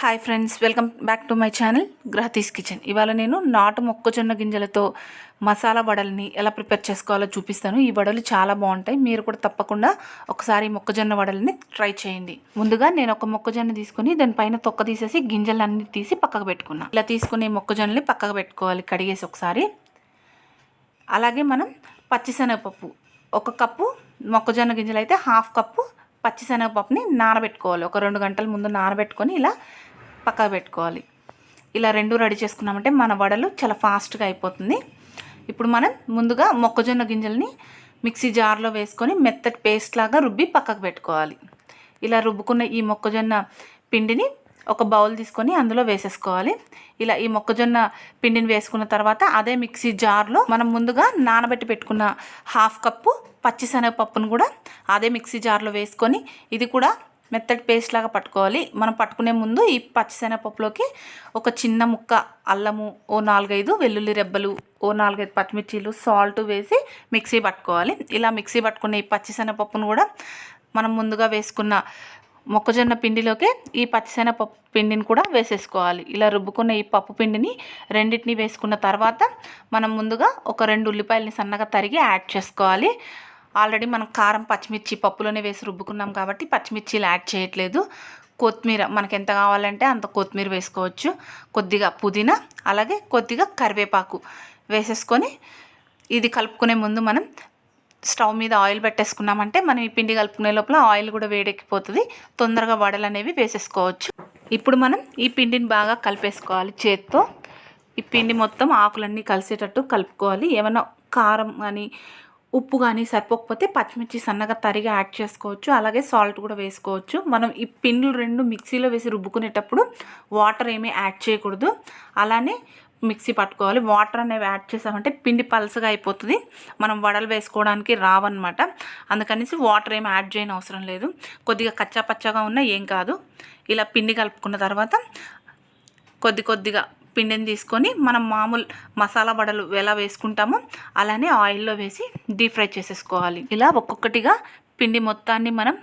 Hi friends welcome back to my channel గ్రహతీస్ kitchen ఇవాళ నేను నాటు మొక్కజొన్న గింజలతో మసాలా వడల్ని ఎలా ప్రిపేర్ చేసుకోవాలో చూపిస్తాను. ఈ వడలు చాలా బాగుంటాయి. మీరు కూడా తప్పకుండా ఒకసారి మొక్కజొన్న వడల్ని ట్రై చేయండి. ముందుగా నేను ఒక మొక్కజొన్న తీసుకుని దానిపైన తొక్క తీసేసి గింజలన్నీ తీసి పక్కకు పెట్టుకున్నా. ఇలా తీసుకునే మొక్కజొన్నని పక్కకు పెట్టుకోవాలి కడిగేసి ఒకసారి. అలాగే మనం పచ్చిశనగపప్పు ఒక కప్పు మొక్కజొన్న గింజలు అయితే హాఫ్ కప్పు పచ్చిశనగపప్పుని నానబెట్టుకోవాలి. ఒక రెండు గంటల ముందు నానబెట్టుకొని ఇలా పక్కకు పెట్టుకోవాలి. ఇలా రెండు రెడీ చేసుకున్నామంటే మన వడలు చాలా ఫాస్ట్గా అయిపోతుంది. ఇప్పుడు మనం ముందుగా మొక్కజొన్న గింజల్ని మిక్సీ జార్లో వేసుకొని మెత్తటి పేస్ట్ లాగా రుబ్బి పక్కకు పెట్టుకోవాలి. ఇలా రుబ్బుకున్న ఈ మొక్కజొన్న పిండిని ఒక బౌల్ తీసుకొని అందులో వేసేసుకోవాలి. ఇలా ఈ మొక్కజొన్న పిండిని వేసుకున్న తర్వాత అదే మిక్సీ జార్లో మనం ముందుగా నానబెట్టి పెట్టుకున్న హాఫ్ కప్పు పచ్చిశనగపప్పును కూడా అదే మిక్సీ జార్లో వేసుకొని ఇది కూడా మెత్తటి పేస్ట్ లాగా పట్టుకోవాలి. మనం పట్టుకునే ముందు ఈ పచ్చిశనగపప్పులోకి ఒక చిన్న ముక్క అల్లము ఓ నాలుగైదు వెల్లుల్లి రెబ్బలు ఓ నాలుగైదు పచ్చిమిర్చీలు సాల్ట్ వేసి మిక్సీ పట్టుకోవాలి. ఇలా మిక్సీ పట్టుకునే ఈ పచ్చిశనగపప్పును కూడా మనం ముందుగా వేసుకున్న మొక్కజొన్న పిండిలోకి ఈ పచ్చిశనగపప్పు పిండిని కూడా వేసేసుకోవాలి. ఇలా రుబ్బుకున్న ఈ పప్పు పిండిని రెండింటిని వేసుకున్న తర్వాత మనం ముందుగా ఒక రెండు ఉల్లిపాయలని సన్నగా తరిగి యాడ్ చేసుకోవాలి. ఆల్రెడీ మనం కారం పచ్చిమిర్చి పప్పులోనే వేసి రుబ్బుకున్నాం కాబట్టి పచ్చిమిర్చిలు యాడ్ చేయట్లేదు. కొత్తిమీర మనకి ఎంత కావాలంటే అంత కొత్తిమీర వేసుకోవచ్చు. కొద్దిగా పుదీనా అలాగే కొద్దిగా కరివేపాకు వేసేసుకొని ఇది కలుపుకునే ముందు మనం స్టవ్ మీద ఆయిల్ పెట్టేసుకున్నామంటే మనం ఈ పిండి కలుపుకునే లోపల ఆయిల్ కూడా వేడెక్కిపోతుంది. తొందరగా వడలు అనేవి వేసేసుకోవచ్చు. ఇప్పుడు మనం ఈ పిండిని బాగా కలిపేసుకోవాలి చేత్తో. ఈ పిండి మొత్తం ఆకులన్నీ కలిసేటట్టు కలుపుకోవాలి. ఏమైనా కారం కానీ ఉప్పు కానీ సరిపోకపోతే పచ్చిమిర్చి సన్నగా తరిగా యాడ్ చేసుకోవచ్చు. అలాగే సాల్ట్ కూడా వేసుకోవచ్చు. మనం ఈ పిండ్లు రెండు మిక్సీలో వేసి రుబ్బుకునేటప్పుడు వాటర్ ఏమీ యాడ్ చేయకూడదు. అలానే మిక్సీ పట్టుకోవాలి. వాటర్ అనేవి యాడ్ చేసామంటే పిండి పలసగా అయిపోతుంది. మనం వడలు వేసుకోవడానికి రావన్నమాట. అందుకనేసి వాటర్ ఏమి యాడ్ చేయని అవసరం లేదు. కొద్దిగా కచ్చా పచ్చగా ఉన్నా ఏం కాదు. ఇలా పిండి కలుపుకున్న తర్వాత కొద్ది కొద్దిగా పిండిని తీసుకొని మనం మామూలు మసాలా వడలు ఎలా వేసుకుంటామో అలానే ఆయిల్లో వేసి డీప్ ఫ్రై చేసేసుకోవాలి. ఇలా ఒక్కొక్కటిగా పిండి మొత్తాన్ని మనం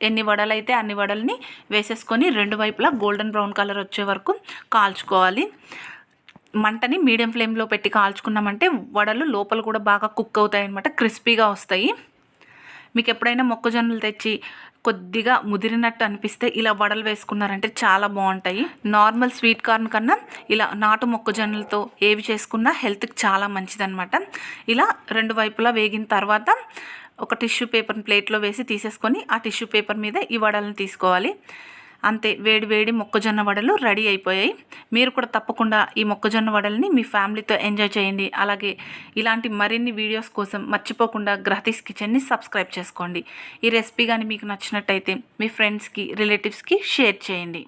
ఎన్ని వడలు అయితే అన్ని వడల్ని వేసేసుకొని రెండు వైపులా గోల్డెన్ బ్రౌన్ కలర్ వచ్చే వరకు కాల్చుకోవాలి. మంటని మీడియం ఫ్లేమ్లో పెట్టి కాల్చుకున్నామంటే వడలు లోపల కూడా బాగా కుక్ అవుతాయి అనమాట క్రిస్పీగా వస్తాయి. మీకు ఎప్పుడైనా మొక్కజొన్నలు తెచ్చి కొద్దిగా ముదిరినట్టు అనిపిస్తే ఇలా వడలు వేసుకున్నారంటే చాలా బాగుంటాయి. నార్మల్ స్వీట్ కార్న్ కన్నా ఇలా నాటు మొక్కజొన్నలతో ఏవి చేసుకున్నా హెల్త్కి చాలా మంచిదనమాట ఇలా రెండు వైపులా వేగిన తర్వాత ఒక టిష్యూ పేపర్ని ప్లేట్లో వేసి తీసేసుకొని ఆ టిష్యూ పేపర్ మీద ఈ వడలను తీసుకోవాలి. అంతే వేడి వేడి మొక్కజొన్న వడలు రెడీ అయిపోయాయి. మీరు కూడా తప్పకుండా ఈ మొక్కజొన్న వడల్ని మీ ఫ్యామిలీతో ఎంజాయ్ చేయండి. అలాగే ఇలాంటి మరిన్ని వీడియోస్ కోసం మర్చిపోకుండా గ్రహతీస్ కిచెన్ని సబ్స్క్రైబ్ చేసుకోండి. ఈ రెసిపీ కానీ మీకు నచ్చినట్టయితే మీ ఫ్రెండ్స్కి రిలేటివ్స్కి షేర్ చేయండి.